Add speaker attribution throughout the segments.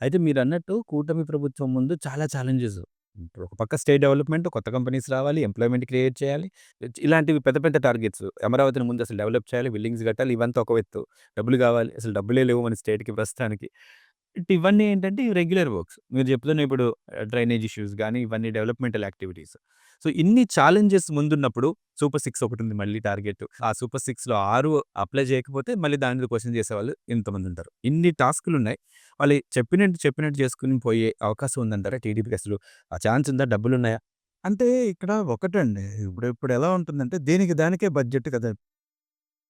Speaker 1: అయితే మీరన్నట్టు కూటమి ప్రభుత్వం ముందు చాలా ఛాలెంజెస్. ఒక పక్క స్టేట్ డెవలప్‌మెంట్, కొత్త కంపెనీస్ రావాలి, ఎంప్లాయ్‌మెంట్ క్రియేట్ చేయాలి. ఇలాంటివి పెద్ద పెద్ద టార్గెట్స్. అమరావతిని ముందు అసలు డెవలప్ చేయాలి, బిల్డింగ్స్ కట్టాలి. ఇవంతా ఒక ఎత్తు. డబ్బులు కావాలి. అసలు డబ్బులే లేవు మన స్టేట్‌కి ప్రస్తుతానికి. ఇట్ ఇవన్నీ ఏంటంటే రెగ్యులర్ వర్క్స్. మీరు చెప్తున్న ఇప్పుడు డ్రైనేజ్ ఇష్యూస్ కానీ ఇవన్నీ డెవలప్‌మెంటల్ యాక్టివిటీస్. సో, ఇన్ని ఛాలెంజెస్ ముందున్నప్పుడు సూపర్ సిక్స్ ఒకటుంది మళ్ళీ టార్గెట్. ఆ సూపర్ సిక్స్‌లో 6 అప్లై చేయకపోతే మళ్ళీ దాని మీద క్వెషన్ చేసేవాళ్ళు ఇంతమంది ఉంటారు. ఇన్ని టాస్క్‌లున్నాయి. వాళ్ళు చెప్పినట్టు చెప్పినట్టు చేసుకొని పోయే అవకాశం ఉందంటారా టీడీపీకి అసలు ఆ ఛాన్స్ ఉందా? డబ్బులున్నాయా?
Speaker 2: అంటే ఇక్కడ ఒకటండి. ఇప్పుడు ఇప్పుడు ఎలా ఉంటుందంటే దేనికి దానికే బడ్జెట్ కదా!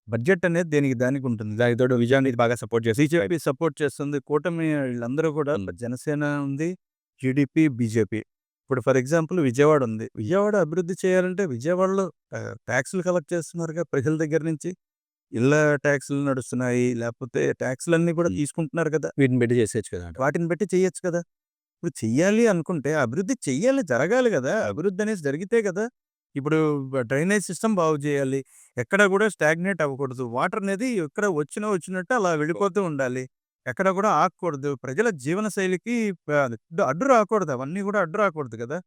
Speaker 2: బడ్జెట్ అనేది దేనికి దానికి ఉంటుంది.
Speaker 1: దానికి తోడు విజయాన్ని బాగా సపోర్ట్ చేసి
Speaker 2: బీజేపీ సపోర్ట్ చేస్తుంది. కూటమి వీళ్ళందరూ కూడా. జనసేన ఉంది. TDP, BJP. ఇప్పుడు ఫర్ ఎగ్జాంపుల్ విజయవాడ ఉంది. విజయవాడ అభివృద్ధి చేయాలంటే విజయవాడలో ఆహ్, టాక్స్‌లు కలెక్ట్ చేస్తున్నారుగా ప్రజల దగ్గర నుంచి. ఇళ్ళ టాక్స్‌లు నడుస్తున్నాయి. లేకపోతే టాక్స్‌లన్నీ కూడా తీసుకుంటున్నారు కదా!
Speaker 1: వీటిని పెట్టి చేసేయొచ్చు కదా!
Speaker 2: వాటిని బట్టి చేయొచ్చు కదా! ఇప్పుడు చెయ్యాలి అనుకుంటే అభివృద్ధి చెయ్యాలి, జరగాలి గదా! అభివృద్ధి అనేది జరిగితే గదా! ఇప్పుడు డ్రైనేజ్ సిస్టమ్ బాగు చేయాలి. ఎక్కడ కూడా స్టాగ్నేట్ అవ్వకూడదు. వాటర్ అనేది ఎక్కడ వచ్చినా వచ్చినట్టు అలా వెళ్ళిపోతూ ఉండాలి. ఎక్కడ కూడా ఆగకూడదు. ప్రజల జీవన శైలికి అడ్డు రాకూడదు. అవన్నీ కూడా అడ్డు రాకూడదు కదా!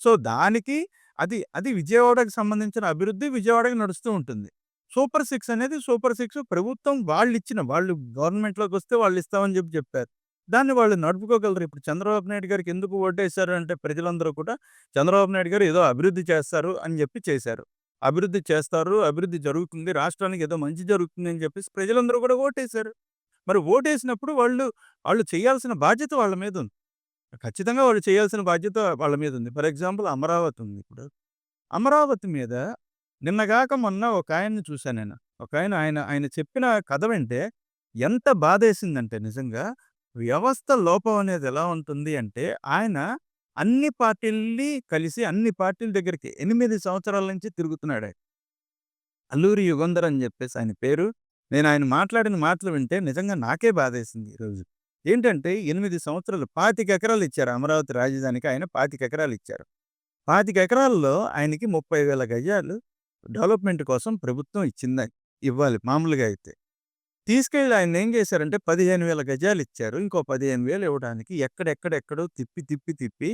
Speaker 2: సో, దానికి అది అది విజయవాడకి సంబంధించిన అభివృద్ధి విజయవాడకి నడుస్తూ ఉంటుంది. సూపర్ సిక్స్ అనేది సూపర్ సిక్స్ ప్రభుత్వం వాళ్ళిచ్చిన వాళ్ళు గవర్నమెంట్‌లోకొస్తే వాళ్ళు ఇస్తామని చెప్పి చెప్పారు. దాన్ని వాళ్ళు నడుపుకోగలరు. ఇప్పుడు చంద్రబాబు నాయుడు గారికి ఎందుకు ఓటేశారు అంటే ప్రజలందరూ కూడా చంద్రబాబు నాయుడు గారు ఏదో అభివృద్ధి చేస్తారు అని చెప్పి చేశారు. అభివృద్ధి చేస్తారు, అభివృద్ధి జరుగుతుంది, రాష్ట్రానికి ఏదో మంచి జరుగుతుంది అని చెప్పేసి ప్రజలందరూ కూడా ఓటేశారు. మరి ఓటేసినప్పుడు వాళ్ళు, వాళ్ళు చేయాల్సిన బాధ్యత వాళ్ళ మీద ఉంది. ఖచ్చితంగా వాళ్ళు చేయాల్సిన బాధ్యత వాళ్ళ మీద ఉంది. ఫర్ ఎగ్జాంపుల్ అమరావతి ఉంది ఇప్పుడు. అమరావతి మీద నిన్నగాక మొన్న ఒక ఆయన్ని చూశాను నేను. ఒకాయన ఆయన ఆయన చెప్పిన కథ వింటే ఎంత బాధేసిందంటే నిజంగా వ్యవస్థ లోపం అనేది ఎలా ఉంటుంది అంటే ఆయన అన్ని పార్టీల్ని కలిసి అన్ని పార్టీల దగ్గరికి ఎనిమిది సంవత్సరాల నుంచి తిరుగుతున్నాడాయన. అల్లూరి యుగంధర్ అని చెప్పేసి ఆయన పేరు. నేను ఆయన మాట్లాడిన మాటలు వింటే నిజంగా నాకే బాధేసింది ఈరోజు. ఏంటంటే ఎనిమిది సంవత్సరాలు 25 ఎకరాలు ఇచ్చారు అమరావతి రాజధానికి ఆయన 25 ఎకరాలు ఇచ్చారు. 25 ఎకరాల్లో ఆయనకి ముప్పై వేల గజాలు డెవలప్‌మెంట్ కోసం ప్రభుత్వం ఇచ్చింది. ఇవ్వాలి మామూలుగా అయితే. తీసుకెళ్ళి ఆయన్నేం చేశారంటే 15,000 గజాలు ఇచ్చారు. ఇంకో 15,000 ఇవ్వడానికి ఎక్కడెక్కడెక్కడో తిప్పి, తిప్పి, తిప్పి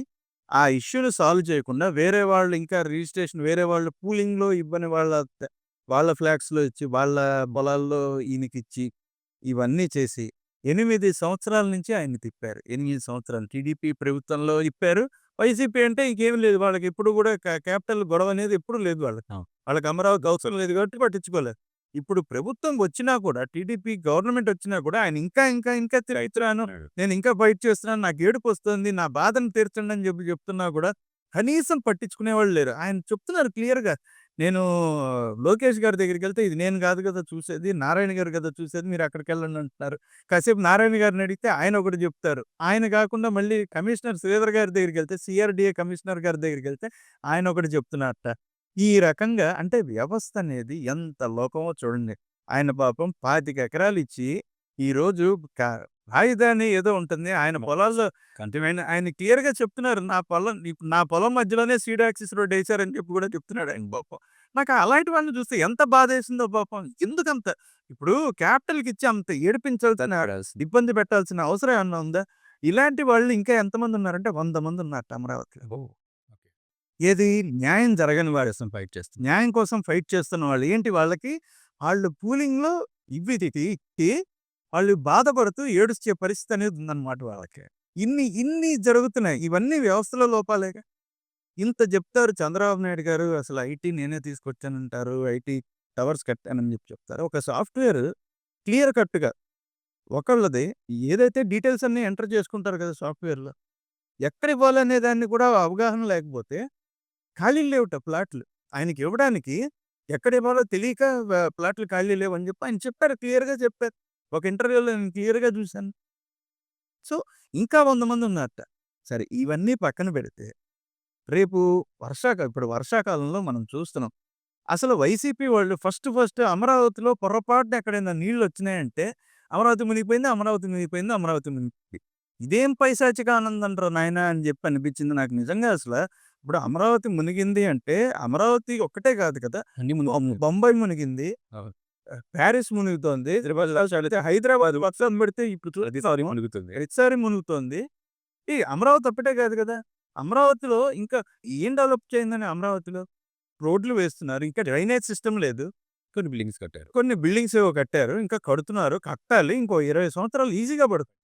Speaker 2: ఆ ఇష్యూని సాల్వ్ చేయకుండా వేరే వాళ్ళు ఇంకా రిజిస్ట్రేషన్ వేరే వాళ్ళు పూలింగ్‌లో ఇవ్వని వాళ్ళ వాళ్ళ ఫ్లాట్స్‌లో ఇచ్చి, వాళ్ళ పొలాల్లో ఈయనకిచ్చి, ఇవన్నీ చేసి 8 సంవత్సరాల నుంచి ఆయన్ని తిప్పారు. 8 సంవత్సరాలు టీడీపీ ప్రభుత్వంలో తిప్పారు. వైసీపీ అంటే ఇంకేమి లేదు. వాళ్ళకి ఎప్పుడు కూడా క్యాపిటల్ గొడవ అనేది ఎప్పుడు లేదు వాళ్ళకి. వాళ్ళకి అమరావతి అవసరం లేదు కాబట్టి పట్టించుకోలేదు. ఇప్పుడు ప్రభుత్వం వచ్చినా కూడా టీడీపీ గవర్నమెంట్ వచ్చినా కూడా ఆయన ఇంకా, ఇంకా, ఇంకా తిరుగుతున్నాను. నేను ఇంకా ఫైట్ చేస్తున్నాను. నాకు ఏడుపొస్తుంది. నా బాధను తీర్చండి అని చెప్పి చెప్తున్నా కూడా కనీసం పట్టించుకునేవాళ్ళు లేరు. ఆయన చెప్తున్నారు క్లియర్‌గా. నేను లోకేష్ గారి దగ్గరికెళ్తే ఇది నేను కాదు కదా చూసేది. నారాయణ గారు కదా చూసేది. మీరు అక్కడికెళ్ళండి అంటున్నారు. కాసేపు నారాయణ గారిని అడిగితే ఆయన ఒకటి చెప్తారు. ఆయన కాకుండా మళ్ళీ కమిషనర్ శ్రీధర్ గారి దగ్గరికెళ్తే సీఆర్‌డీఏ కమిషనర్ గారి దగ్గరికెళ్తే ఆయన ఒకటి చెప్తున్నారట. ఈ రకంగా అంటే వ్యవస్థ అనేది ఎంత లోపమో చూడండి. ఆయన పాపం 25 ఎకరాలు ఇచ్చి ఈరోజు రాజధాని ఏదో ఉంటుంది. ఆయన పొలాల్లో ఆయన ఆయన క్లియర్‌గా చెప్తున్నారు. నా పొలం నా పొలం మధ్యలోనే సీడ్ యాక్సిస్ రోడ్ ఏసారని చెప్పి కూడా చెప్తున్నాడు ఆయన పాపం. నాకు అలాంటి వాళ్ళని చూస్తే ఎంత బాధేసిందో పాపం. ఎందుకంత ఇప్పుడు క్యాపిటల్‌కి ఇచ్చి అంత ఏడిపించాల్సిన ఇబ్బంది పెట్టాల్సిన అవసరం ఏమన్నా ఉందా? ఇలాంటి వాళ్ళు ఇంకా ఎంతమంది ఉన్నారంటే 100 మంది ఉన్నారట అమరావతిలో. ఏది న్యాయం జరగని వాడి
Speaker 1: కోసం ఫైట్ చేస్తున్నారు.
Speaker 2: న్యాయం కోసం ఫైట్ చేస్తున్న వాళ్ళు ఏంటి వాళ్ళకి వాళ్ళు పూలింగ్‌లో ఇవి తిట్టి వాళ్ళు బాధపడుతూ ఏడుచ్చే పరిస్థితి అనేది ఉందన్నమాట వాళ్ళకి. ఇన్ని ఇన్ని జరుగుతున్నాయి. ఇవన్నీ వ్యవస్థలో లోపాలేగా. ఇంత చెప్తారు చంద్రబాబు నాయుడు గారు అసలు ఐటీ నేనే తీసుకొచ్చానంటారు. ఐటీ టవర్స్ కట్టానని చెప్పి చెప్తారు. ఒక సాఫ్ట్‌వేర్ క్లియర్ కట్‌గా ఒకళ్ళది ఏదైతే డీటెయిల్స్ అన్నీ ఎంటర్ చేసుకుంటారు కదా సాఫ్ట్‌వేర్‌లో. ఎక్కడ ఇవ్వాలనే దాన్ని కూడా అవగాహన లేకపోతే ఖాళీలు లేవుట ప్లాట్లు. ఆయనకి ఇవ్వడానికి ఎక్కడ ఇవ్వాలో తెలియక ప్లాట్లు ఖాళీ లేవని చెప్పి ఆయన చెప్పారు. క్లియర్‌గా చెప్పారు. ఒక ఇంటర్వ్యూలో నేను క్లియర్‌గా చూసాను. సో, ఇంకా వంద మంది ఉన్నారట. సరే ఇవన్నీ పక్కన పెడితే రేపు వర్షాకాలం ఇప్పుడు వర్షాకాలంలో మనం చూస్తున్నాం. అసలు వైసీపీ వాళ్ళు ఫస్ట్ ఫస్ట్ అమరావతిలో పొరపాటున ఎక్కడైనా నీళ్ళొచ్చినాయంటే అమరావతి మునిగిపోయింది, అమరావతి మునిగిపోయింది, అమరావతి మునిగిపోయింది. ఇదేం పైశాచిక అంటారు నాయనా అని చెప్పి అనిపించింది నాకు నిజంగా అసలు ఇప్పుడు అమరావతి మునిగింది అంటే అమరావతి ఒక్కటే కాదు కదా! బొంబాయి మునిగింది. ప్యారిస్ మునుగుతోంది. అయితే హైదరాబాద్ పక్కన పెడితే ఇప్పుడు
Speaker 1: ప్రతిసారి మునుగుతుంది.
Speaker 2: ప్రతిసారి మునుగుతోంది. ఈ అమరావతి ఒక్కటే కాదు కదా! అమరావతిలో ఇంకా ఏం డెవలప్ చేయిందని అమరావతిలో? రోడ్లు వేస్తున్నారు. ఇంకా డ్రైనేజ్ సిస్టమ్ లేదు.
Speaker 1: కొన్ని బిల్డింగ్స్ కట్టారు.
Speaker 2: కొన్ని బిల్డింగ్స్ ఏవో కట్టారు. ఇంకా కడుతున్నారు. కట్టాలి. ఇంకో 20 సంవత్సరాలు ఈజీగా పడుతుంది.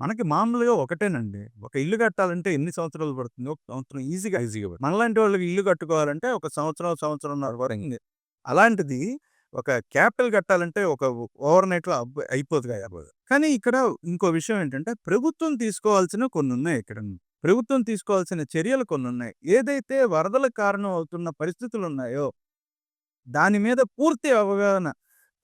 Speaker 2: మనకి మామూలుగా ఒకటేనండి. ఒక ఇల్లు కట్టాలంటే ఎన్ని సంవత్సరాలు పడుతుంది? ఒక సంవత్సరం ఈజీగా
Speaker 1: ఈజీగా.
Speaker 2: మనలాంటి వాళ్ళకి ఇల్లు కట్టుకోవాలంటే ఒక సంవత్సరం, సంవత్సరంన్నర పడుతుంది. అలాంటిది ఒక క్యాపిటల్ కట్టాలంటే ఒక ఓవర్ నైట్‌లో అయిపోదు. కానీ ఇక్కడ ఇంకో విషయం ఏంటంటే ప్రభుత్వం తీసుకోవాల్సిన కొన్నున్నాయి ఇక్కడ. ప్రభుత్వం తీసుకోవాల్సిన చర్యలు కొన్నున్నాయి. ఏదైతే వరదలకు కారణం అవుతున్న పరిస్థితులున్నాయో దాని మీద పూర్తి అవగాహన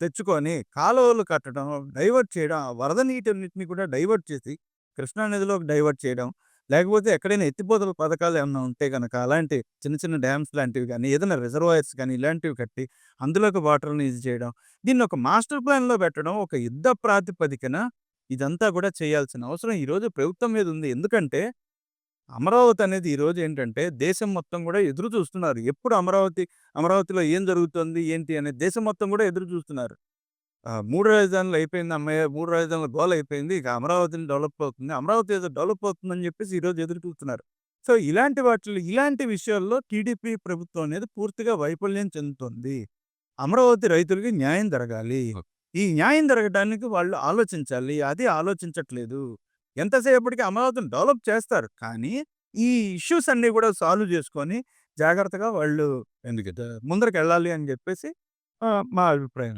Speaker 2: తెచ్చుకొని కాలువలు కట్టడం, డైవర్ట్ చేయడం, వరద నీటిని కూడా డైవర్ట్ చేసి కృష్ణా నదిలోకి డైవర్ట్ చేయడం. లేకపోతే ఎక్కడైనా ఎత్తిపోతల పథకాలు ఏమైనా ఉంటే గనక అలాంటి చిన్న చిన్న డ్యామ్స్ లాంటివి కానీ ఏదైనా రిజర్వాయర్స్ కానీ ఇలాంటివి కట్టి అందులోకి వాటర్‌ని ఇది చేయడం. దీన్ని ఒక మాస్టర్ ప్లాన్‌లో పెట్టడం. ఒక యుద్ధ ప్రాతిపదికన ఇదంతా కూడా చేయాల్సిన అవసరం ఈరోజు ప్రభుత్వం మీద ఉంది. ఎందుకంటే అమరావతి అనేది ఈరోజు ఏంటంటే దేశం మొత్తం కూడా ఎదురు చూస్తున్నారు. ఎప్పుడు అమరావతి అమరావతిలో ఏం జరుగుతుంది? ఏంటి? అనేది దేశం మొత్తం కూడా ఎదురు చూస్తున్నారు. 3 రాజధానులు అయిపోయింది హమ్మయ్య! 3 రాజధానుల గోల అయిపోయింది. ఇక అమరావతిని డెవలప్ అవుతుంది. అమరావతి ఏదో డెవలప్ అవుతుందని చెప్పేసి ఈరోజు ఎదురు చూస్తున్నారు. సో, ఇలాంటి వాటిల్లో ఇలాంటి విషయాల్లో టీడీపీ ప్రభుత్వం అనేది పూర్తిగా వైఫల్యం చెందుతుంది. అమరావతి రైతులకి న్యాయం జరగాలి. ఈ న్యాయం జరగడానికి వాళ్ళు ఆలోచించాలి. అది ఆలోచించట్లేదు. ఎంతసేపటికి అమరావతిని డెవలప్ చేస్తారు. కానీ ఈ ఇష్యూస్ అన్నీ కూడా సాల్వ్ చేసుకొని జాగ్రత్తగా వాళ్ళు
Speaker 1: ఎందుకంటే
Speaker 2: ముందరకెళ్ళాలి అని చెప్పేసి మా అభిప్రాయం.